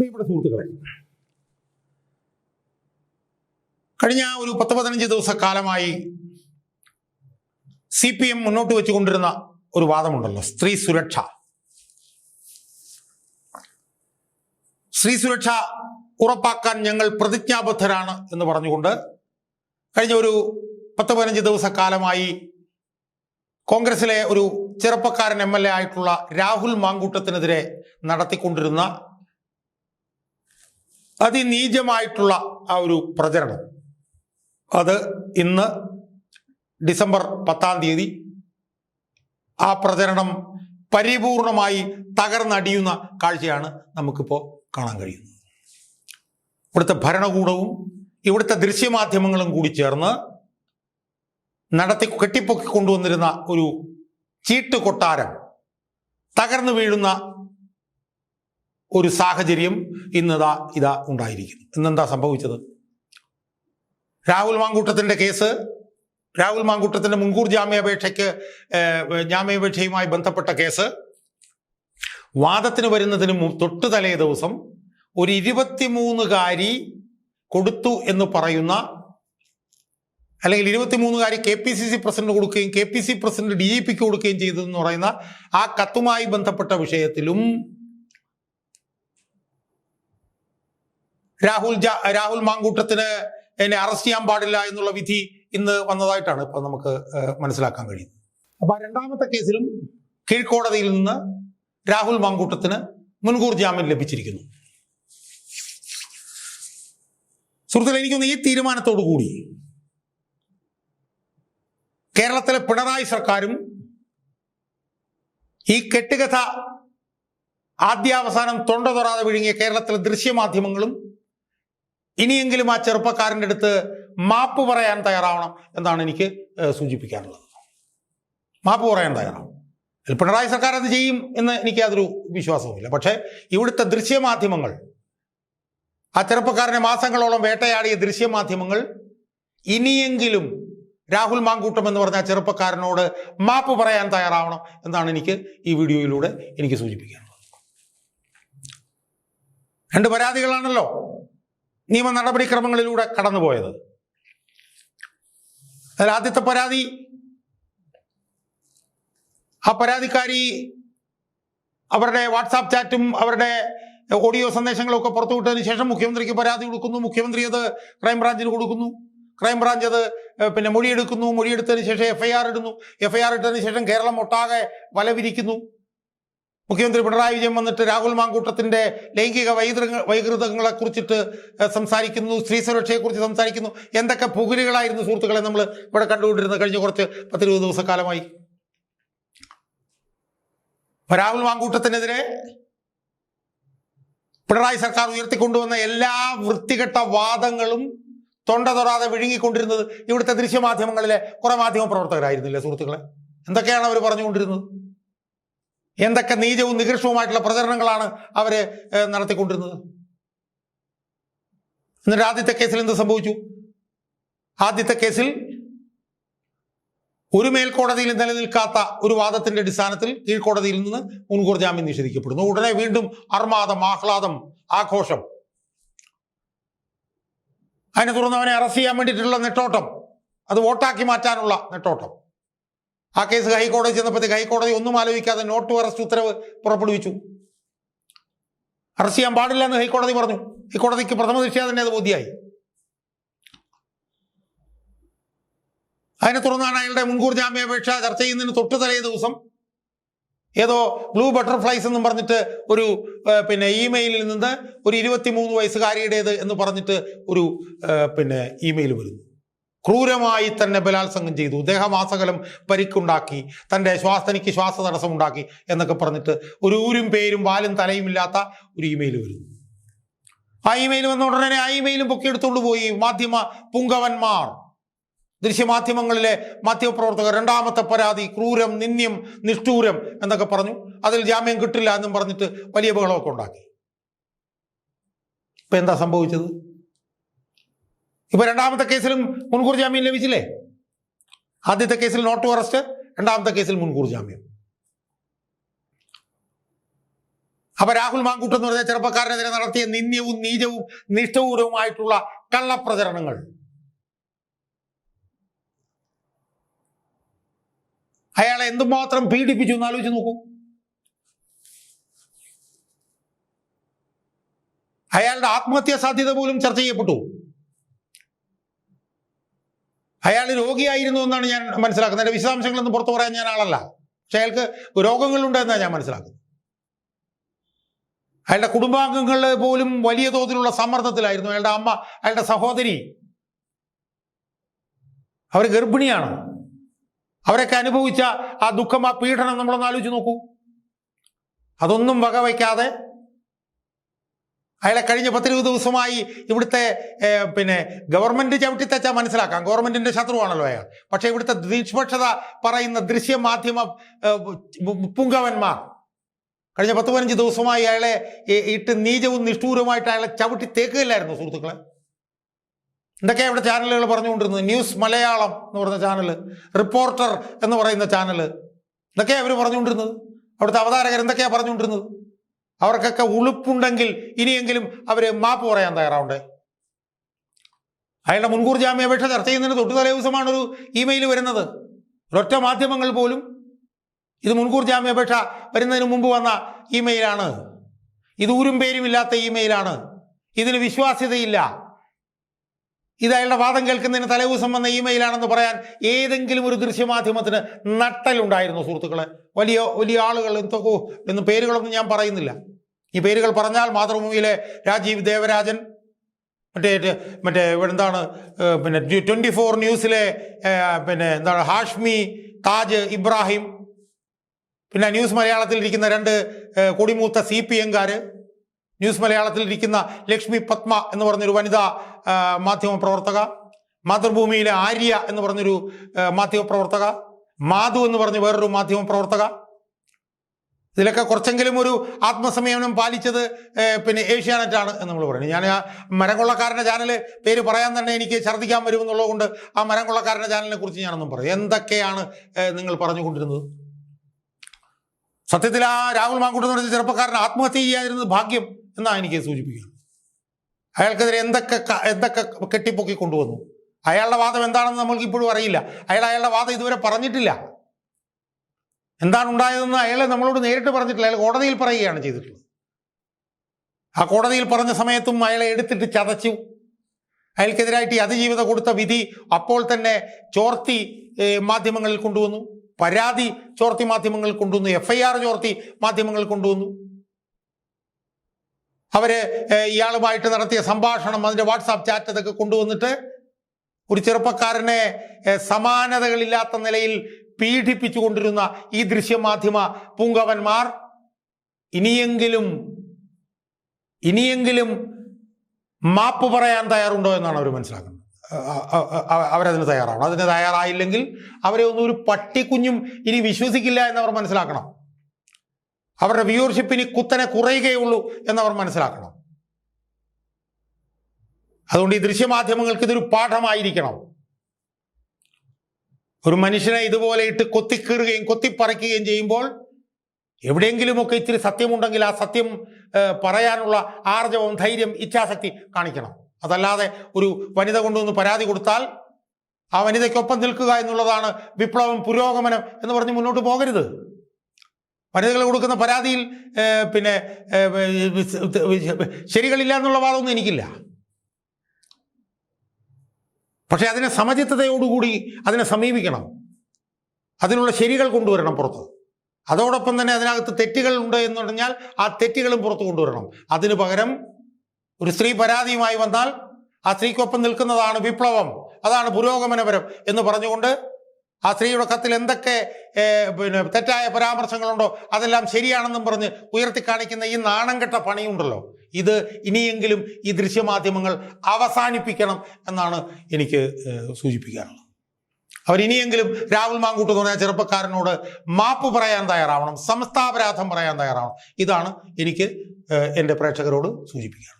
പ്രിയപ്പെട്ട സുഹൃത്തുക്കളെ കഴിഞ്ഞ ഒരു പത്ത് പതിനഞ്ച് ദിവസക്കാലമായി സി പി എം മുന്നോട്ട് വെച്ചുകൊണ്ടിരുന്ന ഒരു വാദമുണ്ടല്ലോ സ്ത്രീ സുരക്ഷ. സ്ത്രീ സുരക്ഷ ഉറപ്പാക്കാൻ ഞങ്ങൾ പ്രതിജ്ഞാബദ്ധരാണ് എന്ന് പറഞ്ഞുകൊണ്ട് കഴിഞ്ഞ ഒരു പത്ത് പതിനഞ്ച് ദിവസക്കാലമായി കോൺഗ്രസിലെ ഒരു ചെറുപ്പക്കാരൻ എം എൽ എ ആയിട്ടുള്ള രാഹുൽ മാങ്കൂട്ടത്തിനെതിരെ നടത്തിക്കൊണ്ടിരുന്ന അതിനീചമായിട്ടുള്ള ആ ഒരു പ്രചരണം. അത് ഇന്ന് ഡിസംബർ പത്താം തീയതി ആ പ്രചരണം പരിപൂർണമായി തകർന്നടിയുന്ന കാഴ്ചയാണ് നമുക്കിപ്പോൾ കാണാൻ കഴിയുന്നത്. ഇവിടുത്തെ ഭരണകൂടവും ഇവിടുത്തെ ദൃശ്യമാധ്യമങ്ങളും കൂടി ചേർന്ന് നടത്തി കെട്ടിപ്പൊക്കി കൊണ്ടുവന്നിരുന്ന ഒരു ചീട്ട് കൊട്ടാരം തകർന്നു വീഴുന്ന ഒരു സാഹചര്യം ഇന്നതാ ഇതാ ഉണ്ടായിരിക്കുന്നു. ഇന്നെന്താ സംഭവിച്ചത്? രാഹുൽ മാങ്കൂട്ടത്തിന്റെ കേസ് രാഹുൽ മാങ്കൂട്ടത്തിന്റെ മുൻകൂർ ജാമ്യാപേക്ഷയ്ക്ക് ജാമ്യാപേക്ഷയുമായി ബന്ധപ്പെട്ട കേസ്. വാദത്തിന് വരുന്നതിന് തൊട്ട് തലേ ദിവസം ഒരു ഇരുപത്തിമൂന്നുകാരി കൊടുത്തു എന്ന് പറയുന്ന അല്ലെങ്കിൽ ഇരുപത്തിമൂന്നുകാരി K P C C president കൊടുക്കുകയും K P C president D G പിക്ക് കൊടുക്കുകയും ചെയ്തു എന്ന് പറയുന്ന ആ കത്തുമായി ബന്ധപ്പെട്ട വിഷയത്തിലും രാഹുൽ രാഹുൽ മാങ്കൂട്ടത്തിന് എന്നെ അറസ്റ്റ് ചെയ്യാൻ പാടില്ല എന്നുള്ള വിധി ഇന്ന് വന്നതായിട്ടാണ് ഇപ്പൊ നമുക്ക് മനസ്സിലാക്കാൻ കഴിയുന്നത്. അപ്പൊ രണ്ടാമത്തെ കേസിലും കീഴ്ക്കോടതിയിൽ നിന്ന് രാഹുൽ മാങ്കൂട്ടത്തിന് മുൻകൂർ ജാമ്യം ലഭിച്ചിരിക്കുന്നു. സുഹൃത്തുക്കളെ എനിക്കൊന്ന് ഈ തീരുമാനത്തോടു കൂടി കേരളത്തിലെ പിണറായി സർക്കാരും ഈ കെട്ടുകഥ ആദ്യാവസാനം തൊണ്ട തൊറാതെ വിഴുങ്ങിയ കേരളത്തിലെ ദൃശ്യമാധ്യമങ്ങളും ഇനിയെങ്കിലും ആ ചെറുപ്പക്കാരന്റെ അടുത്ത് മാപ്പ് പറയാൻ തയ്യാറാവണം എന്നാണ് എനിക്ക് സൂചിപ്പിക്കാനുള്ളത്. മാപ്പ് പറയാൻ തയ്യാറാവണം. പിണറായി സർക്കാർ അത് ചെയ്യും എന്ന് എനിക്ക് യാതൊരു വിശ്വാസവുമില്ല. പക്ഷേ ഇവിടുത്തെ ദൃശ്യമാധ്യമങ്ങൾ ആ ചെറുപ്പക്കാരനെ മാസങ്ങളോളം വേട്ടയാടിയ ദൃശ്യമാധ്യമങ്ങൾ ഇനിയെങ്കിലും രാഹുൽ മാങ്കൂട്ടം എന്ന് പറഞ്ഞ ചെറുപ്പക്കാരനോട് മാപ്പ് പറയാൻ തയ്യാറാവണം എന്നാണ് എനിക്ക് ഈ വീഡിയോയിലൂടെ എനിക്ക് സൂചിപ്പിക്കാനുള്ളത്. രണ്ട് പരാതികളാണല്ലോ. നിയമ നടപടിക്രമങ്ങളിലൂടെ കടന്നുപോയത്. അതിൽ ആദ്യത്തെ പരാതി ആ പരാതിക്കാരി അവരുടെ വാട്സാപ്പ് ചാറ്റും അവരുടെ ഓഡിയോ സന്ദേശങ്ങളും ഒക്കെ പുറത്തുവിട്ടതിന് ശേഷം മുഖ്യമന്ത്രിക്ക് പരാതി കൊടുക്കുന്നു. മുഖ്യമന്ത്രി അത് ക്രൈംബ്രാഞ്ചിന് കൊടുക്കുന്നു. ക്രൈംബ്രാഞ്ച് അത് പിന്നെ മൊഴിയെടുക്കുന്നു. മൊഴിയെടുത്തതിന് ശേഷം എഫ് ഐ ആർ ഇടുന്നു. എഫ് ഐ ആർ ഇട്ടതിന് ശേഷം കേരളം ഒട്ടാകെ വലവിരിക്കുന്നു. മുഖ്യമന്ത്രി പിണറായി വിജയൻ വന്നിട്ട് രാഹുൽ മാങ്കൂട്ടത്തിന്റെ ലൈംഗിക വൈകൃത വൈകൃതങ്ങളെ കുറിച്ചിട്ട് സംസാരിക്കുന്നു സ്ത്രീ സുരക്ഷയെക്കുറിച്ച് സംസാരിക്കുന്നു. എന്തൊക്കെ പുകലുകളായിരുന്നു സുഹൃത്തുക്കളെ നമ്മൾ ഇവിടെ കണ്ടുകൊണ്ടിരുന്നത് കഴിഞ്ഞ കുറച്ച് പത്തിരുപത് ദിവസക്കാലമായി? രാഹുൽ മാങ്കൂട്ടത്തിനെതിരെ പിണറായി സർക്കാർ ഉയർത്തിക്കൊണ്ടുവന്ന എല്ലാ വൃത്തികെട്ട വാദങ്ങളും തൊണ്ട തൊറാതെ വിഴുങ്ങിക്കൊണ്ടിരുന്നത് ഇവിടുത്തെ ദൃശ്യമാധ്യമങ്ങളിലെ കുറെ മാധ്യമ പ്രവർത്തകരായിരുന്നില്ലേ സുഹൃത്തുക്കളെ? എന്തൊക്കെയാണ് അവർ പറഞ്ഞുകൊണ്ടിരുന്നത്? എന്തൊക്കെ നീചവും നികൃഷ്ടവുമായിട്ടുള്ള പ്രചരണങ്ങളാണ് അവർ നടത്തിക്കൊണ്ടിരുന്നത്? എന്നിട്ട് ആദ്യത്തെ കേസിൽ എന്ത് സംഭവിച്ചു? ആദ്യത്തെ കേസിൽ ഒരു മേൽക്കോടതിയിൽ നിലനിൽക്കാത്ത ഒരു വാദത്തിന്റെ അടിസ്ഥാനത്തിൽ കീഴ്ക്കോടതിയിൽ നിന്ന് മുൻകൂർ ജാമ്യം നിഷേധിക്കപ്പെടുന്നു. ഉടനെ വീണ്ടും അർമാദം ആഹ്ലാദം ആഘോഷം. അതിനെ തുടർന്ന് അവനെ അറസ്റ്റ് ചെയ്യാൻ വേണ്ടിയിട്ടുള്ള നെട്ടോട്ടം. അത് വോട്ടാക്കി മാറ്റാനുള്ള നെട്ടോട്ടം. ആ കേസ് ഹൈക്കോടതി ചെന്നപ്പോഴത്തേക്ക് ഹൈക്കോടതി ഒന്നും ആലോചിക്കാതെ നോട്ട് അറസ്റ്റ് ഉത്തരവ് പുറപ്പെടുവിച്ചു. അറസ്റ്റ് ചെയ്യാൻ പാടില്ല എന്ന് ഹൈക്കോടതി പറഞ്ഞു. ഹൈക്കോടതിക്ക് പ്രഥമ ദൃഷ്ടിയാ തന്നെ അത് ബോധ്യമായി അതിനെ തുടർന്നാണ് അയാളുടെ മുൻകൂർ ജാമ്യാപേക്ഷ ചർച്ച ചെയ്യുന്നതിന് തൊട്ട് തലേ ദിവസം ഏതോ ബ്ലൂ ബട്ടർഫ്ലൈസ് എന്നും പറഞ്ഞിട്ട് ഒരു പിന്നെ ഇമെയിലിൽ നിന്ന് ഒരു ഇരുപത്തിമൂന്ന് വയസ്സുകാരിയുടേത് എന്ന് പറഞ്ഞിട്ട് ഒരു പിന്നെ ഇമെയിൽ വരുന്നു. ക്രൂരമായി തന്നെ ബലാത്സംഗം ചെയ്തു. ദേഹമാസകലം പരിക്കുണ്ടാക്കി. തന്റെ ശ്വാസ തനിക്ക് ശ്വാസ തടസ്സം ഉണ്ടാക്കി എന്നൊക്കെ പറഞ്ഞിട്ട് ഒരു ഊരും പേരും വാലും തലയും ഇല്ലാത്ത ഒരു ഇമെയിൽ വരുന്നു. ആ ഇമെയിൽ വന്ന ഉടനെ ആ ഇമെയിലും പൊക്കിയെടുത്തുകൊണ്ട് പോയി. മാധ്യമ പുങ്കവന്മാർ. ദൃശ്യമാധ്യമങ്ങളിലെ മാധ്യമപ്രവർത്തകർ രണ്ടാമത്തെ പരാതി ക്രൂരം നിന്ദ്യം നിഷ്ഠൂരം എന്നൊക്കെ പറഞ്ഞു. അതിൽ ജാമ്യം കിട്ടില്ല എന്നും പറഞ്ഞിട്ട് വലിയ ബഹളമൊക്കെ ഉണ്ടാക്കി. ഇപ്പൊ എന്താ സംഭവിച്ചത്? ഇപ്പൊ രണ്ടാമത്തെ കേസിലും മുൻകൂർ ജാമ്യം ലഭിച്ചില്ലേ? ആദ്യത്തെ കേസിൽ നോട്ട് ടു അറസ്റ്റ് രണ്ടാമത്തെ കേസിൽ മുൻകൂർ ജാമ്യം. അപ്പൊ രാഹുൽ മാങ്കൂട്ട് എന്ന് പറഞ്ഞ ചെറുപ്പക്കാരനെതിരെ നടത്തിയ നിന്ദ്യവും നീചവും നിഷ്ഠൂരവുമായിട്ടുള്ള കള്ളപ്രചരണങ്ങൾ. അയാളെ എന്തുമാത്രം പീഡിപ്പിച്ചു എന്ന് ആലോചിച്ച് നോക്കൂ. അയാളുടെ ആത്മഹത്യാ സാധ്യത പോലും ചർച്ച ചെയ്യപ്പെട്ടു. അയാൾ രോഗിയായിരുന്നു എന്നാണ് ഞാൻ മനസ്സിലാക്കുന്നത്. എന്റെ വിശദാംശങ്ങളൊന്നും പുറത്തു പറയാൻ ഞാൻ ആളല്ല. പക്ഷെ അയാൾക്ക് രോഗങ്ങളുണ്ടെന്നാണ് ഞാൻ മനസ്സിലാക്കുന്നത്. അയാളുടെ കുടുംബാംഗങ്ങൾ പോലും വലിയ തോതിലുള്ള സമ്മർദ്ദത്തിലായിരുന്നു. അയാളുടെ അമ്മ അയാളുടെ സഹോദരി. അവർ ഗർഭിണിയാണ്. അവരൊക്കെ അനുഭവിച്ച ആ ദുഃഖം ആ പീഡനം നമ്മളൊന്ന് ആലോചിച്ച് നോക്കൂ. അതൊന്നും വകവയ്ക്കാതെ അയാളെ കഴിഞ്ഞ പത്തിരുപത് ദിവസമായി ഇവിടുത്തെ പിന്നെ ഗവൺമെന്റ് ചവിട്ടിത്തച്ചാൽ മനസ്സിലാക്കാം. ഗവൺമെന്റിന്റെ ശത്രുവാണല്ലോ അയാൾ. പക്ഷെ ഇവിടുത്തെ നിഷ്പക്ഷത പറയുന്ന ദൃശ്യ മാധ്യമ പുങ്കവന്മാർ കഴിഞ്ഞ പത്ത് പതിനഞ്ച് ദിവസമായി അയാളെ ഇട്ട് നീചവും നിഷ്ഠൂരവുമായിട്ട് അയാളെ ചവിട്ടി തേക്കുകയില്ലായിരുന്നു സുഹൃത്തുക്കളെ. എന്തൊക്കെയാ ഇവിടെ ചാനലുകൾ പറഞ്ഞുകൊണ്ടിരുന്നത്? ന്യൂസ് മലയാളം എന്ന് പറയുന്ന ചാനൽ റിപ്പോർട്ടർ എന്ന് പറയുന്ന ചാനൽ എന്തൊക്കെയാണ് അവർ പറഞ്ഞുകൊണ്ടിരുന്നത്? അവിടുത്തെ അവതാരകർ എന്തൊക്കെയാണ് പറഞ്ഞുകൊണ്ടിരുന്നത്? അവർക്കൊക്കെ ഉളുപ്പുണ്ടെങ്കിൽ ഇനിയെങ്കിലും അവർ മാപ്പ് പറയാൻ തയ്യാറാവണ്ടേ? അയാളുടെ മുൻകൂർ ജാമ്യാപേക്ഷ ചർച്ച ചെയ്യുന്നതിന് തൊട്ടു തലേ ദിവസമാണ് ഒരു ഇമെയിൽ വരുന്നത്. ഒരൊറ്റ മാധ്യമങ്ങൾ പോലും ഇത് മുൻകൂർ ജാമ്യാപേക്ഷ വരുന്നതിന് മുമ്പ് വന്ന ഇമെയിലാണ്. ഇത് ഊരും പേരും ഇല്ലാത്ത ഇമെയിലാണ്. ഇതിന് വിശ്വാസ്യതയില്ല. ഇത് അയാളുടെ വാദം കേൾക്കുന്നതിന് തലേദിവസം വന്ന ഇമെയിലാണെന്ന് പറയാൻ ഏതെങ്കിലും ഒരു ദൃശ്യമാധ്യമത്തിന് നട്ടലുണ്ടായിരുന്നു സുഹൃത്തുക്കളെ. വലിയ വലിയ ആളുകൾ എന്തൊക്കെ എന്ന് പേരുകളൊന്നും ഞാൻ പറയുന്നില്ല. ഈ പേരുകൾ പറഞ്ഞാൽ മാതൃഭൂമിയിലെ രാജീവ് ദേവരാജൻ മറ്റേ മറ്റേ എന്താണ് പിന്നെ ട്വന്റി ഫോർ ന്യൂസിലെ പിന്നെ എന്താണ് ഹാഷ്മി താജ് ഇബ്രാഹിം പിന്നെ ന്യൂസ് മലയാളത്തിൽ ഇരിക്കുന്ന രണ്ട് കൊടിമൂത്ത സി പി എംകാർ ന്യൂസ് മലയാളത്തിൽ ഇരിക്കുന്ന ലക്ഷ്മി പത്മ എന്ന് പറഞ്ഞൊരു വനിതാ മാധ്യമ പ്രവർത്തക മാതൃഭൂമിയിലെ ആര്യ എന്ന് പറഞ്ഞൊരു മാധ്യമ പ്രവർത്തക മാധു എന്ന് പറഞ്ഞ് വേറൊരു മാധ്യമ പ്രവർത്തക ഇതിലൊക്കെ കുറച്ചെങ്കിലും ഒരു ആത്മസംയമനം പാലിച്ചത് പിന്നെ ഏഷ്യാനെറ്റാണ് എന്ന് നമ്മൾ പറയുന്നത് ഞാൻ ആ മരംകൊള്ളക്കാരന്റെ ചാനൽ പേര് പറയാൻ തന്നെ എനിക്ക് ഛർദ്ദിക്കാൻ വരുമെന്നുള്ളത് കൊണ്ട് ആ മരംകൊള്ളക്കാരന്റെ ചാനലിനെ കുറിച്ച് ഞാനൊന്നും പറയും. എന്തൊക്കെയാണ് നിങ്ങൾ പറഞ്ഞുകൊണ്ടിരുന്നത്? സത്യത്തിൽ ആ രാഹുൽ മാങ്കൂട്ട് എന്ന് പറഞ്ഞ ചെറുപ്പക്കാരൻ ആത്മഹത്യ ചെയ്യാതിരുന്നത് ഭാഗ്യം എന്നാണ് എനിക്ക് സൂചിപ്പിക്കുന്നത്. അയാൾക്കെതിരെ എന്തൊക്കെ എന്തൊക്കെ കെട്ടിപ്പൊക്കി കൊണ്ടുവന്നു? അയാളുടെ വാദം എന്താണെന്ന് നമ്മൾക്ക് ഇപ്പോഴും അറിയില്ല. അയാൾ അയാളുടെ വാദം ഇതുവരെ പറഞ്ഞിട്ടില്ല. എന്താണ് ഉണ്ടായതെന്ന് അയാളെ നമ്മളോട് നേരിട്ട് പറഞ്ഞിട്ടില്ല. അയാൾ കോടതിയിൽ പറയുകയാണ് ചെയ്തിട്ടുള്ളത്. ആ കോടതിയിൽ പറഞ്ഞ സമയത്തും അയാളെ എടുത്തിട്ട് ചതച്ചു. അയാൾക്കെതിരായിട്ട് ഈ അതിജീവിത കൊടുത്ത വിധി അപ്പോൾ തന്നെ ചോർത്തി മാധ്യമങ്ങളിൽ കൊണ്ടുവന്നു. പരാതി ചോർത്തി മാധ്യമങ്ങളിൽ കൊണ്ടുവന്നു. എഫ് ഐ ആർ ചോർത്തി മാധ്യമങ്ങളിൽ കൊണ്ടുവന്നു. അവർ ഇയാളുമായിട്ട് നടത്തിയ സംഭാഷണം അതിന്റെ വാട്സാപ്പ് ചാറ്റ് അതൊക്കെ കൊണ്ടുവന്നിട്ട് ഒരു ചെറുപ്പക്കാരനെ സമാനതകളില്ലാത്ത നിലയിൽ പീഡിപ്പിച്ചുകൊണ്ടിരുന്ന ഈ ദൃശ്യമാധ്യമ പൂങ്കവന്മാർ ഇനിയെങ്കിലും ഇനിയെങ്കിലും മാപ്പ് പറയാൻ തയ്യാറുണ്ടോ എന്നാണ് അവർ മനസ്സിലാക്കുന്നത്. അവരതിന് തയ്യാറാണ് അതിന് തയ്യാറായില്ലെങ്കിൽ അവരെ ഒന്നും ഒരു പട്ടിക്കുഞ്ഞും ഇനി വിശ്വസിക്കില്ല എന്നവർ മനസ്സിലാക്കണം. അവരുടെ വ്യൂവർഷിപ്പ് ഇനി കുത്തനെ കുറയുകയുള്ളൂ എന്നവർ മനസ്സിലാക്കണം. അതുകൊണ്ട് ഈ ദൃശ്യമാധ്യമങ്ങൾക്ക് ഇതൊരു പാഠമായിരിക്കണം. ഒരു മനുഷ്യനെ ഇതുപോലെ ഇട്ട് കൊത്തിക്കീറുകയും കൊത്തിപ്പറിക്കുകയും ചെയ്യുമ്പോൾ എവിടെയെങ്കിലുമൊക്കെ ഇത്തിരി സത്യമുണ്ടെങ്കിൽ ആ സത്യം പറയാനുള്ള ആർജവം ധൈര്യം ഇച്ഛാശക്തി കാണിക്കണം. അതല്ലാതെ ഒരു വനിത കൊണ്ടുവന്ന് പരാതി കൊടുത്താൽ ആ വനിതയ്ക്കൊപ്പം നിൽക്കുക എന്നുള്ളതാണ് വിപ്ലവം പുരോഗമനം എന്ന് പറഞ്ഞ് മുന്നോട്ട് പോകരുത്. വനിതകൾ കൊടുക്കുന്ന പരാതിയിൽ പിന്നെ ശരികളില്ല എന്നുള്ള വാദമൊന്നും എനിക്കില്ല. പക്ഷെ അതിനെ സമചിത്തതയോടുകൂടി അതിനെ സമീപിക്കണം. അതിനുള്ള ശരികൾ കൊണ്ടുവരണം പുറത്ത്. അതോടൊപ്പം തന്നെ അതിനകത്ത് തെറ്റുകൾ ഉണ്ട് എന്ന് പറഞ്ഞാൽ ആ തെറ്റുകളും പുറത്തു കൊണ്ടുവരണം. അതിനു പകരം ഒരു സ്ത്രീ പരാതിയുമായി വന്നാൽ ആ സ്ത്രീക്കൊപ്പം നിൽക്കുന്നതാണ് വിപ്ലവം. അതാണ് പുരോഗമനപരം എന്ന് പറഞ്ഞുകൊണ്ട് ആ സ്ത്രീയുടെ കത്തിൽ എന്തൊക്കെ പിന്നെ തെറ്റായ പരാമർശങ്ങളുണ്ടോ അതെല്ലാം ശരിയാണെന്നും പറഞ്ഞ് ഉയർത്തി കാണിക്കുന്ന ഈ നാണം കെട്ട പണിയുണ്ടല്ലോ. ഇത് ഇനിയെങ്കിലും ഈ ദൃശ്യമാധ്യമങ്ങൾ അവസാനിപ്പിക്കണം എന്നാണ് എനിക്ക് സൂചിപ്പിക്കാനുള്ളത്. അവർ ഇനിയെങ്കിലും രാഹുൽ മാങ്കൂട്ട് എന്ന് ചെറുപ്പക്കാരനോട് മാപ്പ് പറയാൻ തയ്യാറാവണം സംസ്ഥാപരാധം പറയാൻ തയ്യാറാവണം. ഇതാണ് എനിക്ക് എന്റെ പ്രേക്ഷകരോട് സൂചിപ്പിക്കാനുള്ളത്.